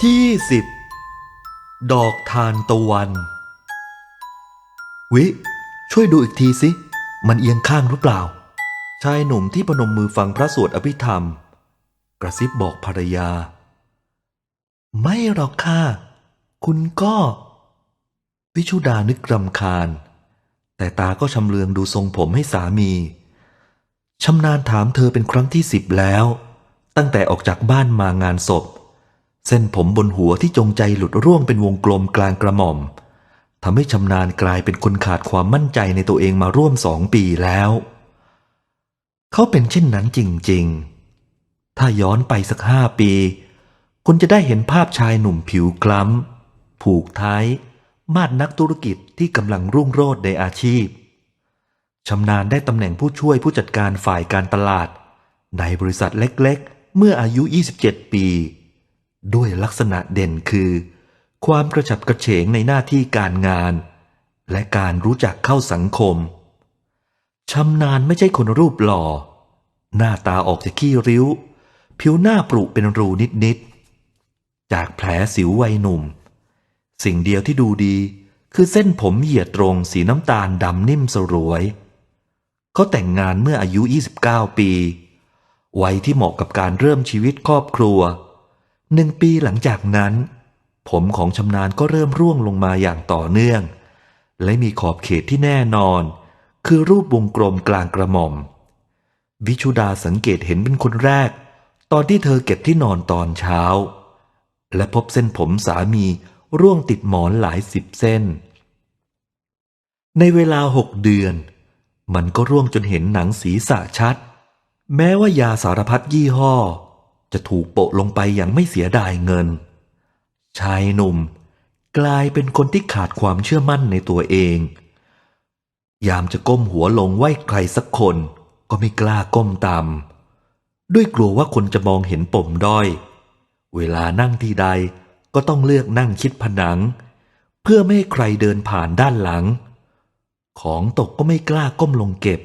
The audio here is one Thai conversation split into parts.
ทที่สิบดอกทานตะวัน วิ ช่วยดูอีกทีสิ มันเอียงข้างหรือเปล่า ชายหนุ่มที่พนมมือฟังพระสวดอภิธรรม กระซิบบอกภรรยา ไม่หรอกค่ะ คุณก็ วิชุดานึกรำคาญ แต่ตาก็ชำเลืองดูทรงผมให้สามีชำนาญถามเธอเป็นครั้งที่สิบแล้ว ตั้งแต่ออกจากบ้านมางานศพ เส้นผมบนหัวที่จงใจหลุดร่วงเป็นวงกลมกลางกระหม่อมทำให้ชำนาญกลายเป็นคนขาดความมั่นใจในตัวเองมาร่วมสองปีแล้ว เขาเป็นเช่นนั้นจริง ๆ ถ้าย้อนไปสักห้าปี คุณจะได้เห็นภาพชายหนุ่มผิวคล้ำ ผูกท้าย มาดนักธุรกิจที่กำลังรุ่งโรจน์ในอาชีพชำนาญได้ตำแหน่งผู้ช่วยผู้จัดการฝ่ายการตลาด ในบริษัทเล็กๆ เมื่ออายุ 27 ปี ด้วยลักษณะเด่นคือ ความกระฉับกระเฉงในหน้าที่การงาน และการรู้จักเข้าสังคมชำนาญไม่ใช่คนรูปหล่อ หน้าตาออกจะขี้ริ้ว ผิวหน้าปรุเป็นรูนิดๆ จากแผลสิววัยหนุ่ม สิ่งเดียวที่ดูดีคือเส้นผมเหยียดตรงสีน้ำตาลดำนิ่มสรวย เขาแต่งงานเมื่ออายุ 29 ปี วัยที่เหมาะกับการเริ่มชีวิตครอบครัว หนึ่งปีหลังจากนั้น ผมของชำนาญก็เริ่มร่วงลงมาอย่างต่อเนื่อง และมีขอบเขตที่แน่นอน คือรูปวงกลมกลางกระหม่อม วิชุดาสังเกตเห็นเป็นคนแรก ตอนที่เธอเก็บที่นอนตอนเช้า และพบเส้นผมสามีร่วงติดหมอนหลายสิบเส้น ในเวลาหกเดือน มันก็ร่วงจนเห็นหนังศีรษะชัด แม้ว่ายาสารพัดยี่ห้อ จะถูกโปะลงไปอย่างไม่เสียดายเงิน ชายหนุ่มกลายเป็นคนที่ขาดความเชื่อมั่นในตัวเอง ยามจะก้มหัวลงไหว้ใครสักคนก็ไม่กล้าก้มตามด้วยกลัวว่าคนจะมองเห็นปมด้อย เวลานั่งที่ใดก็ต้องเลือกนั่งคิดผนัง เพื่อไม่ให้ใครเดินผ่านด้านหลัง ของตกก็ไม่กล้าก้มลงเก็บ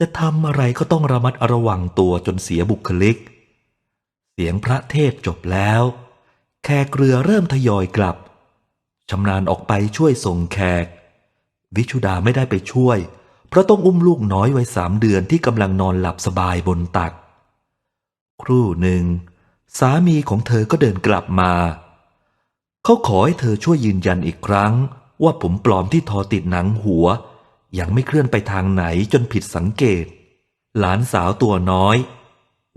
จะทำอะไรก็ต้องระมัดระวังตัวจนเสียบุคลิก เสียงพระเทศจบแล้ว แขกเรือเริ่มทยอยกลับชำนาญออกไปช่วยส่งแขก วิชุดาไม่ได้ไปช่วย เพราะต้องอุ้มลูกน้อยไว้สามเดือนที่กำลังนอนหลับสบายบนตัก ครู่หนึ่ง สามีของเธอก็เดินกลับมา เขาขอให้เธอช่วยยืนยันอีกครั้ง ว่าผมปลอมที่ทอติดหนังหัว ยังไม่เคลื่อนไปทางไหนจนผิดสังเกต หลานสาวตัวน้อย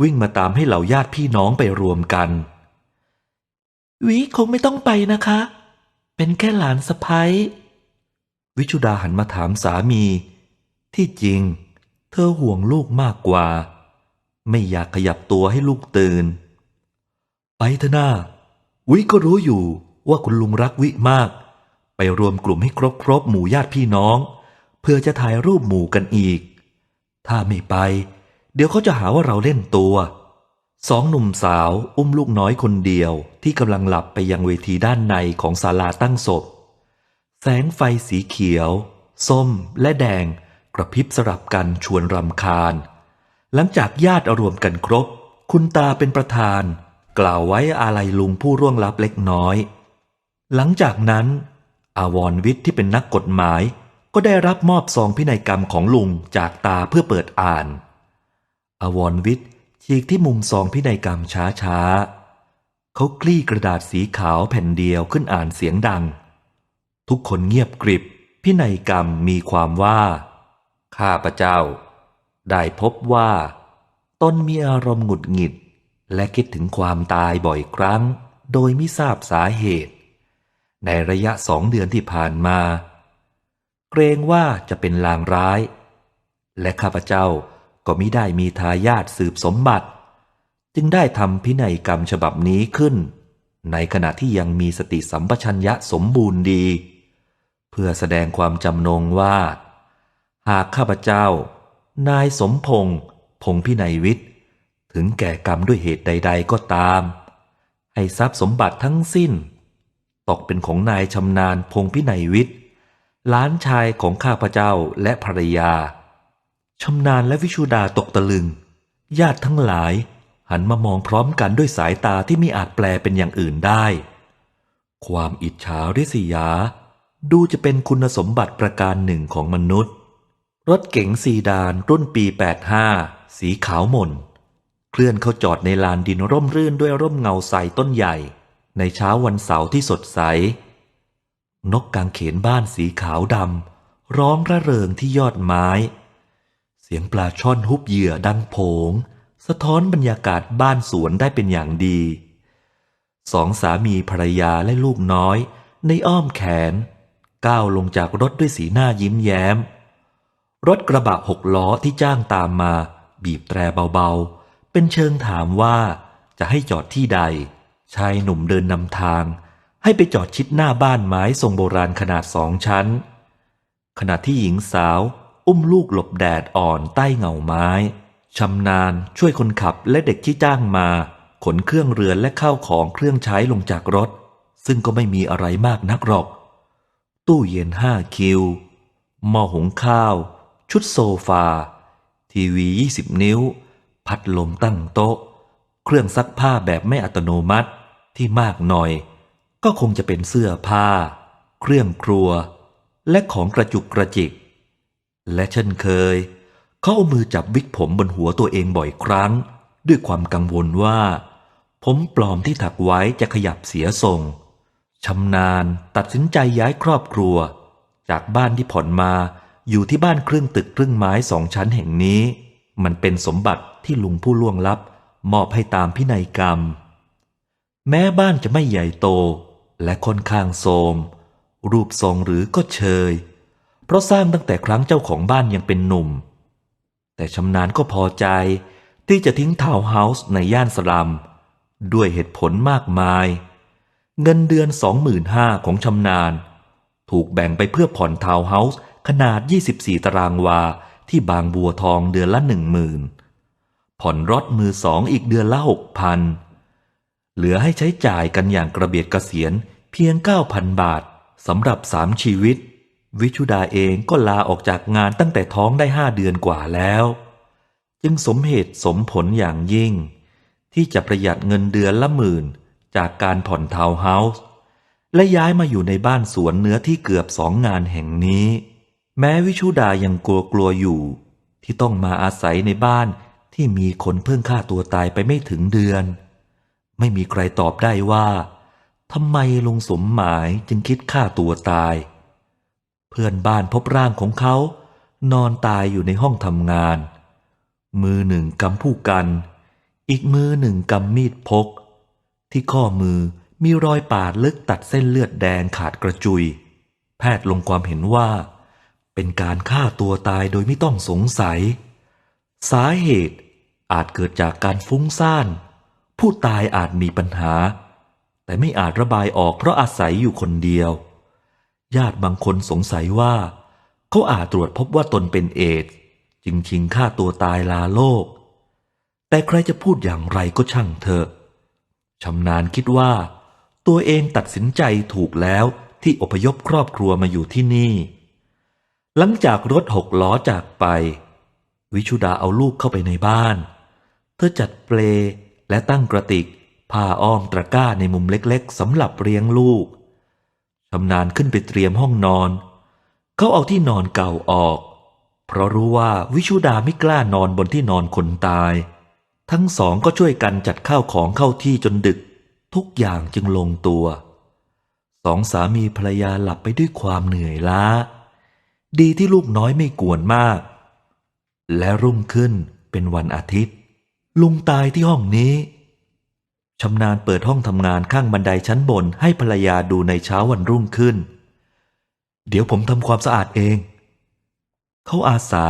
วิ่งมาตามให้เหล่าญาติพี่น้องไปรวมกัน วิคงไม่ต้องไปนะคะ เป็นแค่หลานสะพ้ยวิชุดาหันมาถามสามี ที่จริง เธอห่วงลูกมากกว่า ไม่อยากขยับตัวให้ลูกตื่น ไปเถอะนาวิก็รู้อยู่ว่าคุณลุงรักวิมาก ไปรวมกลุ่มให้ครบครบหมู่ญาติพี่น้อง เพื่อจะถ่ายรูปหมู่กันอีก ถ้าไม่ไป ดี๋ยวเขาจะหาว่าเราเล่นตัวสองหนุ่มสาวอุ้มลูกน้อยคนเดียวที่กำลังหลับไปยังเวทีด้านในของศาลาตั้งศพ แสงไฟสีเขียว ส้มและแดงกระพริบสลับกันชวนรำคาญ หลังจากญาติอรวมกันครบ คุณตาเป็นประธาน กล่าวไว้อาลัยลุงผู้ร่วงลับเล็กน้อย หลังจากนั้น อาวรวิทย์ที่เป็นนักกฎหมาย ก็ได้รับมอบซองพินัยกรรมของลุงจากตาเพื่อเปิดอ่าน อวรวิทย์ฉีกที่มุมซองพินัยกรรมช้าๆเขากลี้กระดาษสีขาวแผ่นเดียวขึ้นอ่านเสียงดัง ทุกคนเงียบกริบ พินัยกรรมมีความว่า ข้าพเจ้า ได้พบว่าตนมีอารมณ์หงุดหงิด และคิดถึงความตายบ่อยครั้ง โดยไม่ทราบสาเหตุ ในระยะสองเดือนที่ผ่านมา เกรงว่าจะเป็นลางร้าย และข้าพเจ้า ก็มิได้มีทายาทสืบสมบัติ จึงได้ทำพินัยกรรมฉบับนี้ขึ้น ในขณะที่ยังมีสติสัมปชัญญะสมบูรณ์ดี เพื่อแสดงความจำนงว่า หากข้าพเจ้า นายสมพงษ์พงษ์พินัยวิทย์ ถึงแก่กรรมด้วยเหตุใด ๆ ก็ตาม ให้ทรัพย์สมบัติทั้งสิ้น ตกเป็นของนายชำนาญพงษ์พินัยวิทย์หลานชายของข้าพเจ้าและภรรยา ชำนาญและวิชุดาตกตะลึง ญาติทั้งหลาย หันมามองพร้อมกันด้วยสายตาที่ไม่อาจแปลเป็นอย่างอื่นได้ ความอิจฉาริษยา ดูจะเป็นคุณสมบัติประการหนึ่งของมนุษย์ รถเก๋งซีดานรุ่นปี 85 สีขาวหม่น เคลื่อนเข้าจอดในลานดินร่มรื่นด้วยร่มเงาใสต้นใหญ่ ในเช้าวันเสาร์ที่สดใส นกกางเขนบ้านสีขาวดำร้องระเริงที่ยอดไม้ สียงปลาช่อนฮุบเหยื่อดังโผง สะท้อนบรรยากาศบ้านสวนได้เป็นอย่างดี สองสามีภรรยาและลูกน้อย ในอ้อมแขน ก้าวลงจากรถด้วยสีหน้ายิ้มแย้ม รถกระบะหกล้อที่จ้างตามมา บีบแตรเบาๆ เป็นเชิงถามว่าจะให้จอดที่ใด ชายหนุ่มเดินนำทาง ให้ไปจอดชิดหน้าบ้านไม้ทรงโบราณขนาดสองชั้น ขณะที่หญิงสาว อุ้มลูกหลบแดดอ่อนใต้เงาไม้ชำนาญช่วยคนขับและเด็กที่จ้างมา ขนเครื่องเรือนและข้าวของเครื่องใช้ลงจากรถ ซึ่งก็ไม่มีอะไรมากนักหรอก ตู้เย็นห้าคิวหม้อหุงข้าว ชุดโซฟา ทีวี 20 นิ้ว พัดลมตั้งโต๊ะ เครื่องซักผ้าแบบไม่อัตโนมัติที่มากหน่อย ก็คงจะเป็นเสื้อผ้า เครื่องครัว และของกระจุกกระจิก และเช่นเคย เขาเอามือจับวิกผมบนหัวตัวเองบ่อยครั้ง ด้วยความกังวลว่า ผมปลอมที่ถักไว้จะขยับเสียทรงชำนาญตัดสินใจย้ายครอบครัว จากบ้านที่ผ่อนมาอยู่ที่บ้านครึ่งตึกครึ่งไม้สองชั้นแห่งนี้ มันเป็นสมบัติที่ลุงผู้ล่วงลับ มอบให้ตามพินัยกรรม แม้บ้านจะไม่ใหญ่โต และค่อนข้างโทมรูปทรงหรือก็เชย เพราะสร้างตั้งแต่ครั้งเจ้าของบ้านยังเป็นหนุ่ม แต่ชำนาญก็พอใจที่จะทิ้งทาวน์เฮาส์ในย่านสลัม ด้วยเหตุผลมากมาย เงินเดือน 25,000ของชำนาญ ถูกแบ่งไปเพื่อผ่อนทาวน์เฮาส์ขนาด 24 ตารางวาที่บางบัวทองเดือนละ10,000ผ่อนรถมือสองอีกเดือนละ6,000เหลือให้ใช้จ่ายกันอย่างกระเบียดกระเสียนเพียง 9,000 บาทสำหรับสามชีวิต วิชุดาเองก็ลาออกจากงานตั้งแต่ท้องได้ห้าเดือนกว่าแล้ว จึงสมเหตุสมผลอย่างยิ่ง ที่จะประหยัดเงินเดือนละหมื่นจากการผ่อนทาวน์เฮาส์และย้ายมาอยู่ในบ้านสวนเนื้อที่เกือบสองงานแห่งนี้ แม้วิชุดายังกลัวกลัวอยู่ ที่ต้องมาอาศัยในบ้านที่มีคนเพิ่งฆ่าตัวตายไปไม่ถึงเดือน ไม่มีใครตอบได้ว่าทำไมลุงสมหมายจึงคิดฆ่าตัวตาย เพื่อนบ้านพบร่างของเขา นอนตายอยู่ในห้องทำงาน มือหนึ่งกำผู้กัน อีกมือหนึ่งกำมีดพก ที่ข้อมือมีรอยปาดลึกตัดเส้นเลือดแดงขาดกระจุย แพทย์ลงความเห็นว่า เป็นการฆ่าตัวตายโดยไม่ต้องสงสัย สาเหตุอาจเกิดจากการฟุ้งซ่าน ผู้ตายอาจมีปัญหา แต่ไม่อาจระบายออกเพราะอาศัยอยู่คนเดียว ญาติบางคนสงสัยว่า เขาอาจตรวจพบว่าตนเป็นเอดจึงชิงฆ่าตัวตายลาโลก แต่ใครจะพูดอย่างไรก็ช่างเถอะชำนาญคิดว่า ตัวเองตัดสินใจถูกแล้วที่อพยพครอบครัวมาอยู่ที่นี่ หลังจากรถหกล้อจากไป วิชุดาเอาลูกเข้าไปในบ้าน เธอจัดเปลและตั้งกระติกผ้าอ้อมตะกร้าในมุมเล็กๆสำหรับเลี้ยงลูก ชำนาญขึ้นไปเตรียมห้องนอน เขาเอาที่นอนเก่าออก เพราะรู้ว่าวิชุดาไม่กล้านอนบนที่นอนคนตาย ทั้งสองก็ช่วยกันจัดข้าวของเข้าที่จนดึก ทุกอย่างจึงลงตัว สองสามีภรรยาหลับไปด้วยความเหนื่อยล้า ดีที่ลูกน้อยไม่กวนมาก และรุ่งขึ้นเป็นวันอาทิตย์ ลุงตายที่ห้องนี้ ชำนาญเปิดห้องทำงานข้างบันไดชั้นบนให้ภรรยาดูในเช้าวันรุ่งขึ้น เดี๋ยวผมทำความสะอาดเอง เขาอาสา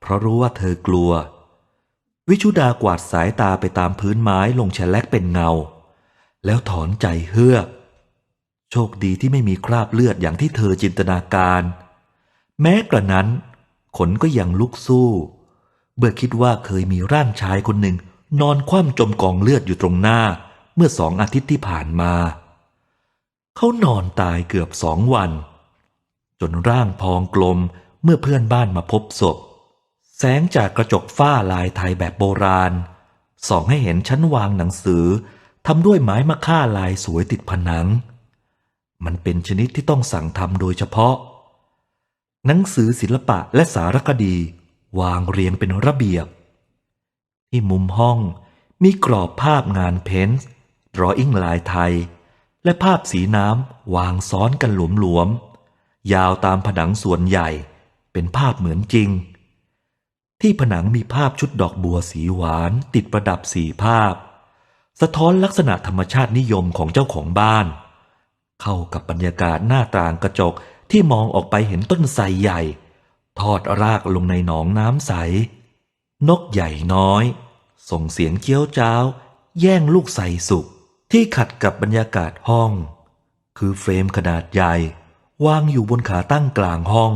เพราะรู้ว่าเธอกลัว วิชุดากวาดสายตาไปตามพื้นไม้ลงแฉลกเป็นเงา แล้วถอนใจเฮือกโชคดีที่ไม่มีคราบเลือดอย่างที่เธอจินตนาการ แม้กระนั้น ขนก็ยังลุกสู้เมื่อคิดว่าเคยมีร่างชายคนหนึ่ง นอนคว่ำจมกองเลือดอยู่ตรงหน้าเมื่อสองอาทิตย์ที่ผ่านมา เขานอนตายเกือบสองวัน จนร่างพองกลมเมื่อเพื่อนบ้านมาพบศพ แสงจากกระจกฝ้าลายไทยแบบโบราณ ส่องให้เห็นชั้นวางหนังสือทำด้วยไม้มะค่าลายสวยติดผนัง มันเป็นชนิดที่ต้องสั่งทำโดยเฉพาะ หนังสือศิลปะและสารคดี วางเรียงเป็นระเบียบ ที่มุมห้องมีกรอบภาพงานเพ้นท์รออิ่งลายไทย และภาพสีน้ำวางซ้อนกันหลวมๆ ยาวตามผนังส่วนใหญ่เป็นภาพเหมือนจริง ที่ผนังมีภาพชุดดอกบัวสีหวานติดประดับสีภาพ สะท้อนลักษณะธรรมชาตินิยมของเจ้าของบ้าน เข้ากับบรรยากาศหน้าต่างกระจกที่มองออกไปเห็นต้นไทรใหญ่ ทอดรากลงในหนองน้ำใส นกใหญ่น้อย ส่งเสียงเกี้ยวจ้าว แย่งลูกใส่สุกที่ขัดกับบรรยากาศห้อง คือเฟรมขนาดใหญ่ วางอยู่บนขาตั้งกลางห้อง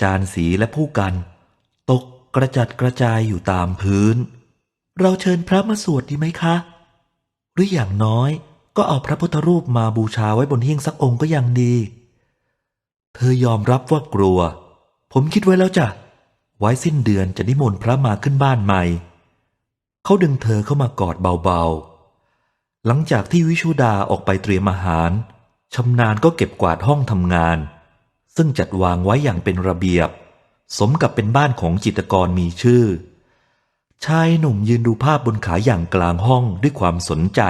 จานสีและผู้กัน ตกกระจัดกระจายอยู่ตามพื้น เราเชิญพระมาสวดดีไหมคะ หรืออย่างน้อยก็เอาพระพุทธรูปมาบูชาไว้บนหิ้งสักองค์ก็ยังดี เธอยอมรับว่ากลัว ผมคิดไว้แล้วจ้ะ ไว้สิ้นเดือนจะนิมนต์พระมาขึ้นบ้านใหม่ เขาดึงเธอเข้ามากอดเบาๆ หลังจากที่วิชุดาออกไปเตรียมอาหารชำนาญก็เก็บกวาดห้องทำงาน ซึ่งจัดวางไว้อย่างเป็นระเบียบ สมกับเป็นบ้านของจิตกรมีชื่อ ชายหนุ่มยืนดูภาพบนขาอย่างกลางห้องด้วยความสนใจ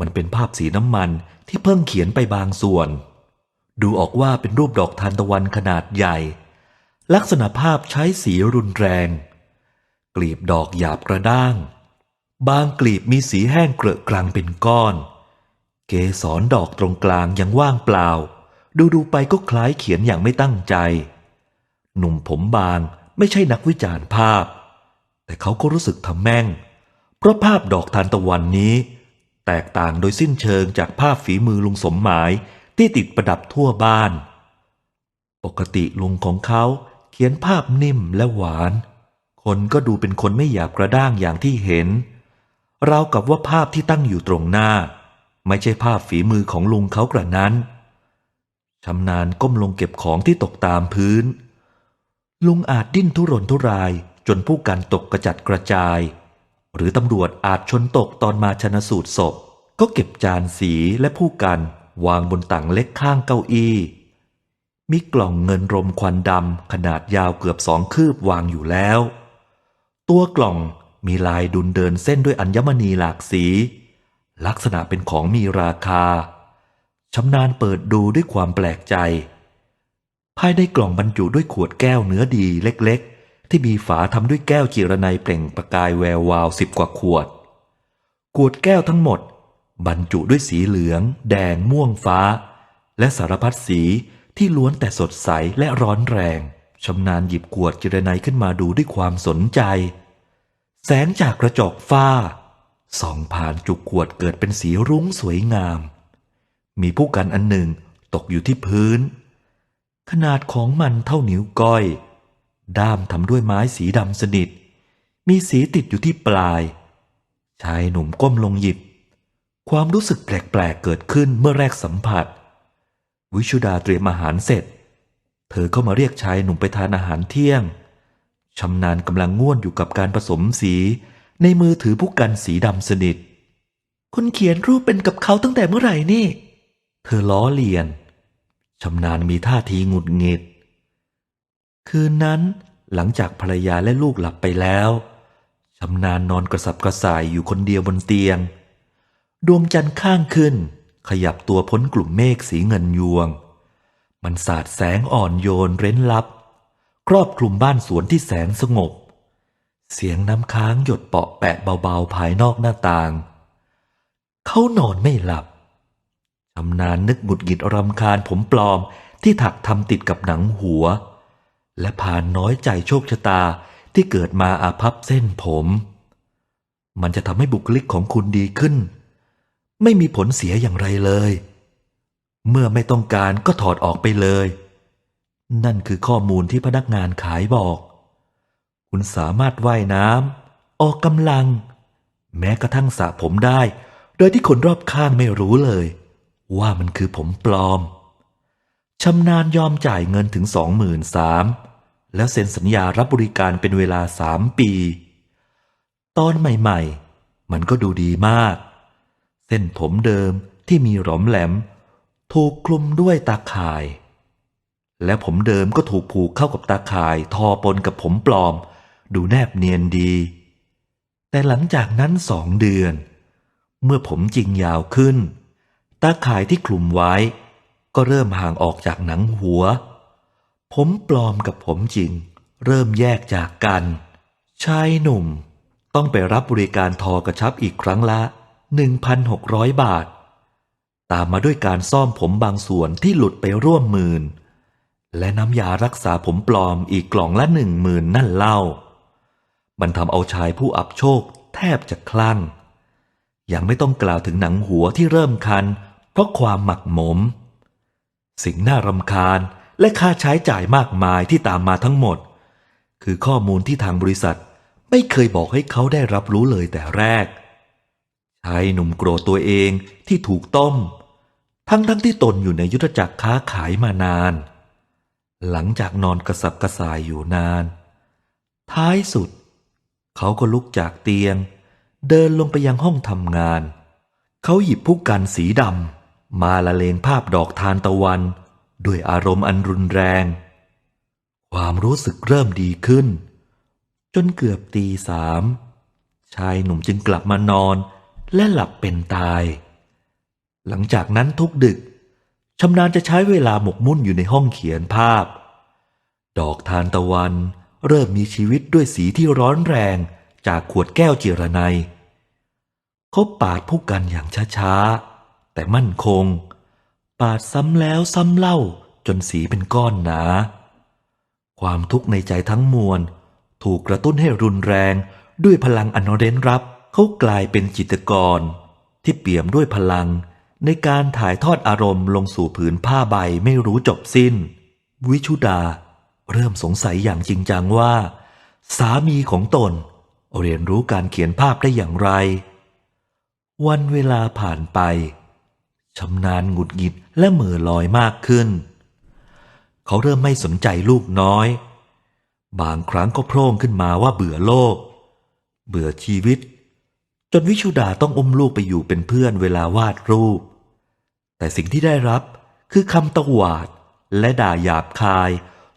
มันเป็นภาพสีน้ำมันที่เพิ่งเขียนไปบางส่วน ดูออกว่าเป็นรูปดอกทานตะวันขนาดใหญ่ ลักษณะภาพใช้สีรุนแรง กลีบดอกหยาบกระด้าง บางกลีบมีสีแห้งเกลอะกลางเป็นก้อน เกสรดอกตรงกลางยังว่างเปล่า ดูดูๆไปก็คล้ายเขียนอย่างไม่ตั้งใจ หนุ่มผมบางไม่ใช่นักวิจารณ์ภาพ แต่เขาก็รู้สึกทำแม่ง เพราะภาพดอกทานตะวันนี้ แตกต่างโดยสิ้นเชิงจากภาพฝีมือลุงสมหมายที่ติดประดับทั่วบ้าน ปกติลุงของเขาเขียนภาพนิ่มและหวาน คนก็ดูเป็นคนไม่หยาบกระด้างอย่างที่เห็น ราวกับว่าภาพที่ตั้งอยู่ตรงหน้า ไม่ใช่ภาพฝีมือของลุงเขากระนั้นชำนาญก้มลงเก็บของที่ตกตามพื้น ลุงอาจดิ้นทุรนทุรายจนผู้กันตกกระจัดกระจาย หรือตำรวจอาจชนตกตอนมาชนะสูตรศพ ก็เก็บจานสีและผู้กันวางบนตังเล็กข้างเก้าอี้มีกล่องเงินรมควันดำขนาดยาวเกือบสองคืบวางอยู่แล้ว ตัวกล่องมีลายดุลเดินเส้นด้วยอัญมณีหลากสี ลักษณะเป็นของมีราคาชำนาญเปิดดูด้วยความแปลกใจ ภายในกล่องบรรจุด้วยขวดแก้วเนื้อดีเล็กๆ ที่มีฝาทำด้วยแก้วจิรนัยเปล่งประกายแวววาวสิบกว่าขวด ขวดแก้วทั้งหมด บรรจุด้วยสีเหลือง แดงม่วงฟ้า และสารพัดสีที่ล้วนแต่สดใสและร้อนแรงชำนาญหยิบขวดจิรนัยขึ้นมาดูด้วยความสนใจ แสงจากกระจกฝ้าส่องผ่านจุกขวดเกิดเป็นสีรุ้งสวยงาม มีผู้กันอันหนึ่งตกอยู่ที่พื้น ขนาดของมันเท่านิ้วก้อย ด้ามทำด้วยไม้สีดำสนิท มีสีติดอยู่ที่ปลาย ชายหนุ่มก้มลงหยิบ ความรู้สึกแปลกๆเกิดขึ้นเมื่อแรกสัมผัส วิชุดาเตรียมอาหารเสร็จ เธอเข้ามาเรียกชายหนุ่มไปทานอาหารเที่ยง ชำนาญกำลังง่วนอยู่กับการผสมสี ในมือถือผู้กันสีดำสนิท คุณเขียนรูปเป็นกับเขาตั้งแต่เมื่อไหร่นี่ เธอล้อเลียน ชำนาญมีท่าทีหงุดหงิด คืนนั้นหลังจากภรรยาและลูกหลับไปแล้วชำนาญนอนกระสับกระส่ายอยู่คนเดียวบนเตียง ดวงจันทร์ข้างขึ้น ขยับตัวพ้นกลุ่มเมฆสีเงินยวง มันสาดแสงอ่อนโยนเร้นลับ ครอบคลุมบ้านสวนที่แสนสงบ เสียงน้ำค้างหยดเปาะแปะเบาๆภายนอกหน้าต่าง เขานอนไม่หลับชำนาญนึกหงุดหงิดรำคาญผมปลอมที่ถักทำติดกับหนังหัว และผ่านน้อยใจโชคชะตาที่เกิดมาอาพับเส้นผม มันจะทำให้บุคลิกของคุณดีขึ้น ไม่มีผลเสียอย่างไรเลย เมื่อไม่ต้องการก็ถอดออกไปเลย นั่นคือข้อมูลที่พนักงานขายบอก คุณสามารถว่ายน้ำออกกำลัง แม้กระทั่งสระผมได้ โดยที่คนรอบข้างไม่รู้เลย ว่ามันคือผมปลอมชำนาญยอมจ่ายเงินถึงสองหมื่นสามแล้วเซ็นสัญญารับบริการเป็นเวลาสามปี ตอนใหม่ๆ มันก็ดูดีมาก เส้นผมเดิมที่มีหลอมแหลม ถูกคลุมด้วยตาข่าย และผมเดิมก็ถูกผูกเข้ากับตาข่ายทอปนกับผมปลอม ดูแนบเนียนดี แต่หลังจากนั้นสองเดือน เมื่อผมจริงยาวขึ้น ตาข่ายที่คลุมไว้ ก็เริ่มห่างออกจากหนังหัว ผมปลอมกับผมจริง เริ่มแยกจากกันชายหนุ่มต้องไปรับบริการทอกระชับอีกครั้งละ 1,600 บาท ตามมาด้วยการซ่อมผมบางส่วนที่หลุดไปร่วมหมื่น และน้ำยารักษาผมปลอมอีกกล่องละหนึ่งหมื่นนั่นเล่า มันทำเอาชายผู้อับโชคแทบจะคลั่ง ยังไม่ต้องกล่าวถึงหนังหัวที่เริ่มคัน เพราะความหมักหมม สิ่งน่ารำคาญและค่าใช้จ่ายมากมายที่ตามมาทั้งหมด คือข้อมูลที่ทางบริษัทไม่เคยบอกให้เขาได้รับรู้เลยแต่แรก ชายหนุ่มโกรธตัวเองที่ถูกต้ม ทั้งทั้งที่ตนอยู่ในยุทธจักรค้าขายมานาน หลังจากนอนกระสับกระส่ายอยู่นาน ท้ายสุด เขาก็ลุกจากเตียง เดินลงไปยังห้องทำงาน เขาหยิบผู้กันสีดำมาละเลงภาพดอกทานตะวัน ด้วยอารมณ์อันรุนแรง ความรู้สึกเริ่มดีขึ้น จนเกือบตีสามชายหนุ่มจึงกลับมานอนและหลับเป็นตาย หลังจากนั้นทุกดึก ชำนาญจะใช้เวลาหมกมุ่นอยู่ในห้องเขียนภาพ ดอกทานตะวัน เริ่มมีชีวิตด้วยสีที่ร้อนแรงจากขวดแก้วจิรนัยเขาปาดผู้กันอย่างช้าๆ แต่มั่นคง ปาดซ้ำแล้วซ้ำเล่าจนสีเป็นก้อนหนา ความทุกข์ในใจทั้งมวล ถูกกระตุ้นให้รุนแรงด้วยพลังอนเร้นรับเขากลายเป็นจิตกร ที่เปี่ยมด้วยพลัง ในการถ่ายทอดอารมณ์ลงสู่ผืนผ้าใบไม่รู้จบสิ้น วิชุดาเริ่มสงสัยอย่างจริงจังว่า สามีของตน เรียนรู้การเขียนภาพได้อย่างไร วันเวลาผ่านไปชำนาญหงุดหงิดและเหม่อลอยมากขึ้น เขาเริ่มไม่สนใจลูกน้อย บางครั้งก็โพร่งขึ้นมาว่าเบื่อโลก เบื่อชีวิต จนวิชุดาต้องอุ้มลูกไปอยู่เป็นเพื่อนเวลาวาดรูป แต่สิ่งที่ได้รับคือคำตวาดและด่าหยาบคาย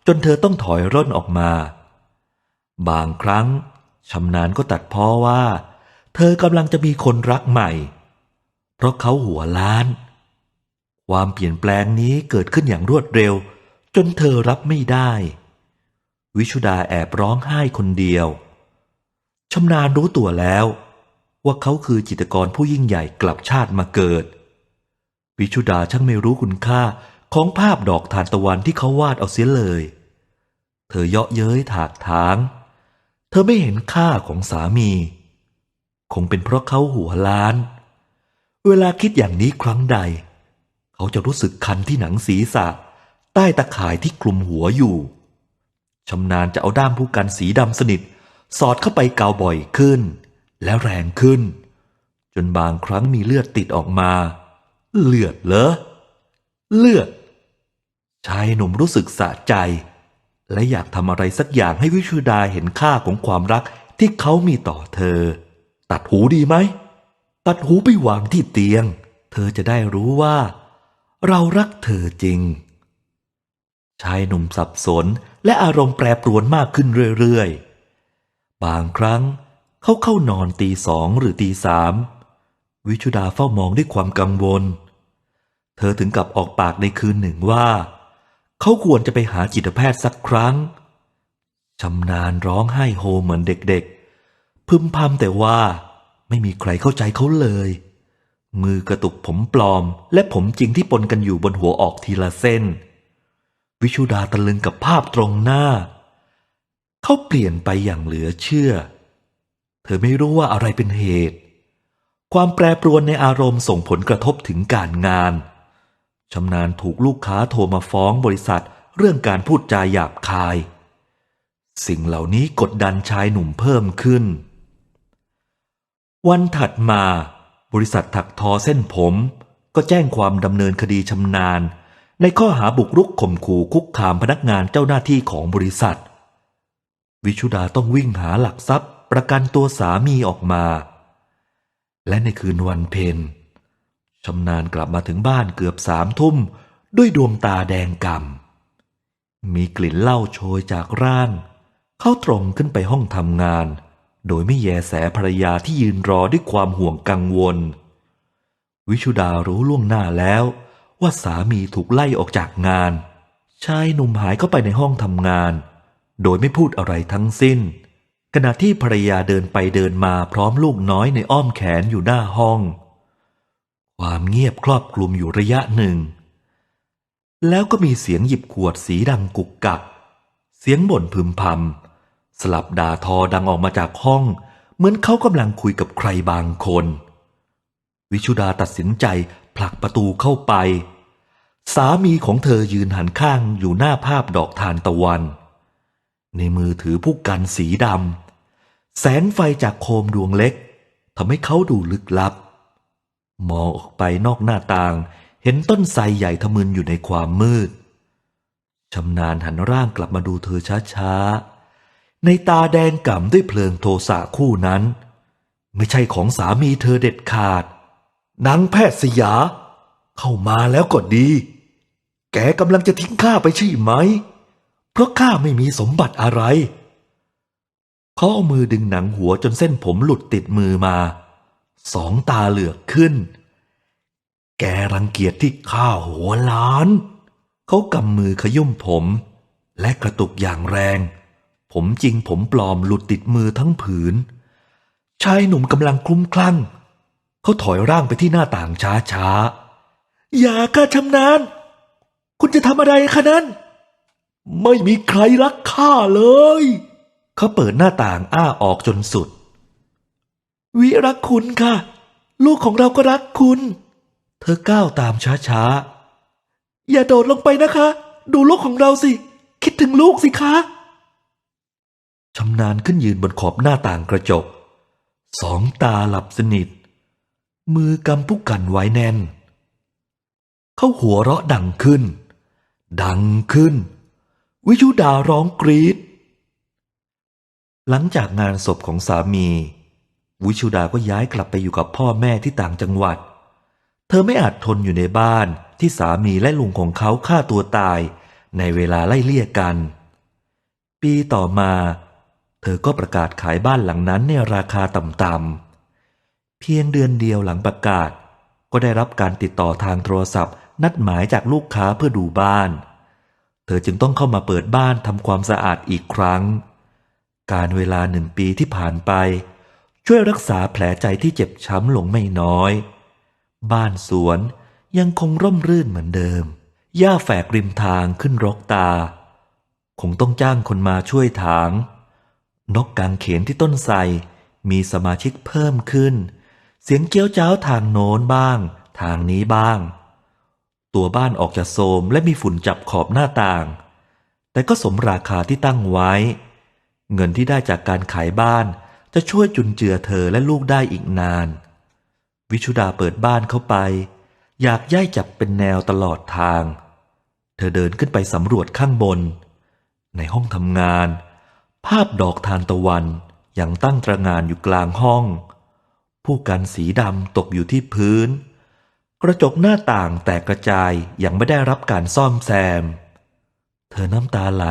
จนเธอต้องถอยร่นออกมา บางครั้งชำนาญก็ตัดพ้อว่า เธอกำลังจะมีคนรักใหม่ เพราะเขาหัวล้าน ความเปลี่ยนแปลงนี้เกิดขึ้นอย่างรวดเร็ว จนเธอรับไม่ได้ วิชุดาแอบร้องไห้คนเดียวชำนาญรู้ตัวแล้ว ว่าเขาคือจิตกรผู้ยิ่งใหญ่กลับชาติมาเกิด วิชุดาช่างไม่รู้คุณค่าของภาพดอกทานตะวันที่เขาวาดเอาเสียเลย เธอเยาะเย้ยถากถาง เธอไม่เห็นค่าของสามี คงเป็นเพราะเขาหัวล้าน เวลาคิดอย่างนี้ครั้งใด เขาจะรู้สึกคันที่หนังศีรษะ ใต้ตะข่ายที่คลุมหัวอยู่ชำนาญจะเอาด้ามผู้กันสีดำสนิท สอดเข้าไปเกาบ่อยขึ้น และแรงขึ้น จนบางครั้งมีเลือดติดออกมา เลือดเหรอ เลือด ชายหนุ่มรู้สึกสะใจ และอยากทำอะไรสักอย่างให้วิชุดาเห็นค่าของความรักที่เขามีต่อเธอ ตัดหูดีไหม ตัดหูไปวางที่เตียง เธอจะได้รู้ว่า เรารักเธอจริง ชายหนุ่มสับสนและอารมณ์แปรปรวนมากขึ้นเรื่อยๆ บางครั้งเขาเข้านอนตีสองหรือตีสามวิชุดาเฝ้ามองด้วยความกังวล เธอถึงกับออกปากในคืนหนึ่งว่า เขาควรจะไปหาจิตแพทย์สักครั้งชำนาญร้องไห้โฮเหมือนเด็กๆ พึมพำแต่ว่าไม่มีใครเข้าใจเขาเลย มือกระตุกผมปลอม และผมจริงที่ปนกันอยู่บนหัวออกทีละเส้น วิชุดาตะลึงกับภาพตรงหน้า เขาเปลี่ยนไปอย่างเหลือเชื่อ เธอไม่รู้ว่าอะไรเป็นเหตุ ความแปรปรวนในอารมณ์ส่งผลกระทบถึงการงาน ชำนาญถูกลูกค้าโทรมาฟ้องบริษัทเรื่องการพูดจาหยาบคาย สิ่งเหล่านี้กดดันชายหนุ่มเพิ่มขึ้น วันถัดมา บริษัทถักทอเส้นผม ก็แจ้งความดำเนินคดีชำนาญ ในข้อหาบุกรุกข่มขู่คุกคามพนักงานเจ้าหน้าที่ของบริษัท วิชุดาต้องวิ่งหาหลักทรัพย์ ประกันตัวสามีออกมา และในคืนวันเพ็ญ ชำนาญกลับมาถึงบ้านเกือบสามทุ่ม ด้วยดวงตาแดงกำ่ำมีกลิ่นเหล้าโชยจากร่าง เขาตรงขึ้นไปห้องทำงาน โดยไม่แยแสภรรยาที่ยืนรอด้วยความห่วงกังวล วิชุดารู้ล่วงหน้าแล้ว ว่าสามีถูกไล่ออกจากงาน ชายหนุ่มหายเข้าไปในห้องทำงาน โดยไม่พูดอะไรทั้งสิ้น ขณะที่ภรรยาเดินไปเดินมาพร้อมลูกน้อยในอ้อมแขนอยู่หน้าห้อง ความเงียบครอบคลุมอยู่ระยะหนึ่ง แล้วก็มีเสียงหยิบขวดสีดังกุกกัก เสียงบ่นพึมพำสลับด่าทอดังออกมาจากห้อง เหมือนเขากำลังคุยกับใครบางคน วิชุดาตัดสินใจผลักประตูเข้าไป สามีของเธอยืนหันข้างอยู่หน้าภาพดอกทานตะวัน ในมือถือผู้กันสีดำแสงไฟจากโคมดวงเล็กทำให้เขาดูลึกลับ มองออกไปนอกหน้าต่าง เห็นต้นไทรใหญ่ทะมึนอยู่ในความมืดชำนาญหันร่างกลับมาดูเธอช้าๆ ในตาแดงก่ำด้วยเพลิงโทสะคู่นั้น ไม่ใช่ของสามีเธอเด็ดขาดนางแพทย์สยา เข้ามาแล้วก็ดี แกกำลังจะทิ้งข้าไปใช่ไหม เพราะข้าไม่มีสมบัติอะไรเขาเอามือดึงหนังหัวจนเส้นผมหลุดติดมือมา สองตาเหลือกขึ้น แกรังเกียจที่ข้าหัวล้าน เขากำมือขยุ่มผม และกระตุกอย่างแรง ผมจริงผมปลอมหลุดติดมือทั้งผืน ชายหนุ่มกำลังคลุ้มคลั่ง เขาถอยร่างไปที่หน้าต่างช้าช้าอย่าข้าชำนาญ คุณจะทำอะไรคะนั้น ไม่มีใครรักข้าเลย เขาเปิดหน้าต่างอ้าออกจนสุด วิรักคุณค่ะ ลูกของเราก็รักคุณ เธอก้าวตามช้าๆ อย่าโดดลงไปนะคะ ดูลูกของเราสิ คิดถึงลูกสิคะชำนาญขึ้นยืนบนขอบหน้าต่างกระจก สองตาหลับสนิท มือกำผู้กันไว้แน่น เขาหัวเราะดังขึ้น ดังขึ้น วิชุดาร้องกรีดหลังจากงานศพของสามี วิชุดาก็ย้ายกลับไปอยู่กับพ่อแม่ที่ต่างจังหวัด เธอไม่อาจทนอยู่ในบ้านที่สามีและลุงของเขาฆ่าตัวตายในเวลาไล่เลี่ยกัน ปีต่อมา เธอก็ประกาศขายบ้านหลังนั้นในราคาต่ำๆ เพียงเดือนเดียวหลังประกาศ ก็ได้รับการติดต่อทางโทรศัพท์ นัดหมายจากลูกค้าเพื่อดูบ้าน เธอจึงต้องเข้ามาเปิดบ้านทำความสะอาดอีกครั้ง การเวลาหนึ่งปีที่ผ่านไป ช่วยรักษาแผลใจที่เจ็บช้ำลงไม่น้อย บ้านสวนยังคงร่มรื่นเหมือนเดิม หญ้าแฝกริมทางขึ้นรกตา คงต้องจ้างคนมาช่วยถาง นกกางเขนที่ต้นไทรมีสมาชิกเพิ่มขึ้น เสียงเกี้ยวจ้าวทางโน้นบ้าง ทางนี้บ้าง ตัวบ้านออกจะโทรมและมีฝุ่นจับขอบหน้าต่าง แต่ก็สมราคาที่ตั้งไว้ เงินที่ได้จากการขายบ้าน จะช่วยจุนเจือเธอและลูกได้อีกนาน วิชุดาเปิดบ้านเข้าไป อยากย่ายจับเป็นแนวตลอดทาง เธอเดินขึ้นไปสำรวจข้างบน ในห้องทำงาน ภาพดอกทานตะวันยังตั้งตระงานอยู่กลางห้อง ผู้กันสีดำตกอยู่ที่พื้น กระจกหน้าต่างแตกกระจายยังไม่ได้รับการซ่อมแซม เธอน้ำตาไหล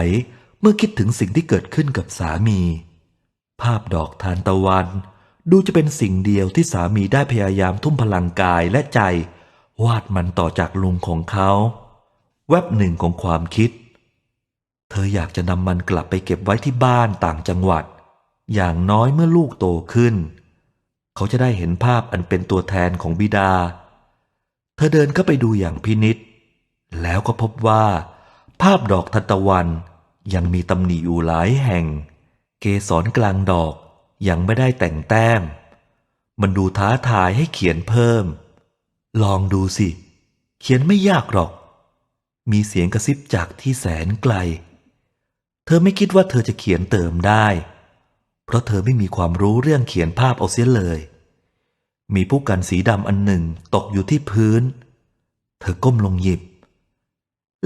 เมื่อคิดถึงสิ่งที่เกิดขึ้นกับสามี ภาพดอกทานตะวัน ดูจะเป็นสิ่งเดียวที่สามีได้พยายามทุ่มพลังกายและใจ วาดมันต่อจากลุงของเขา แวบหนึ่งของความคิด เธออยากจะนำมันกลับไปเก็บไว้ที่บ้านต่างจังหวัด อย่างน้อยเมื่อลูกโตขึ้น เขาจะได้เห็นภาพอันเป็นตัวแทนของบิดา เธอเดินเข้าไปดูอย่างพินิษแล้วก็พบว่า ภาพดอกทานตะวันยังมีตำหนิอยู่หลายแห่ง เกสรกลางดอกยังไม่ได้แต่งแต้ม มันดูท้าทายให้เขียนเพิ่ม ลองดูสิ เขียนไม่ยากหรอก มีเสียงกระซิบจากที่แสนไกล เธอไม่คิดว่าเธอจะเขียนเติมได้ เพราะเธอไม่มีความรู้เรื่องเขียนภาพเอาเสียเลย มีผู้กันสีดำอันหนึ่งตกอยู่ที่พื้น เธอก้มลงหยิบ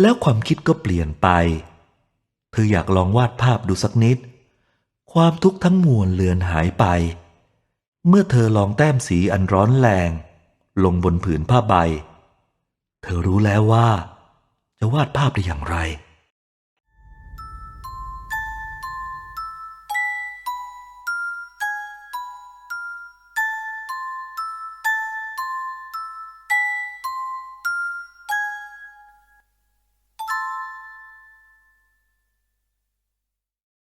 แล้วความคิดก็เปลี่ยนไป เธออยากลองวาดภาพดูสักนิด ความทุกข์ทั้งมวลเลือนหายไป เมื่อเธอลองแต้มสีอันร้อนแรง ลงบนผืนผ้าใบ เธอรู้แล้วว่า จะวาดภาพได้อย่างไร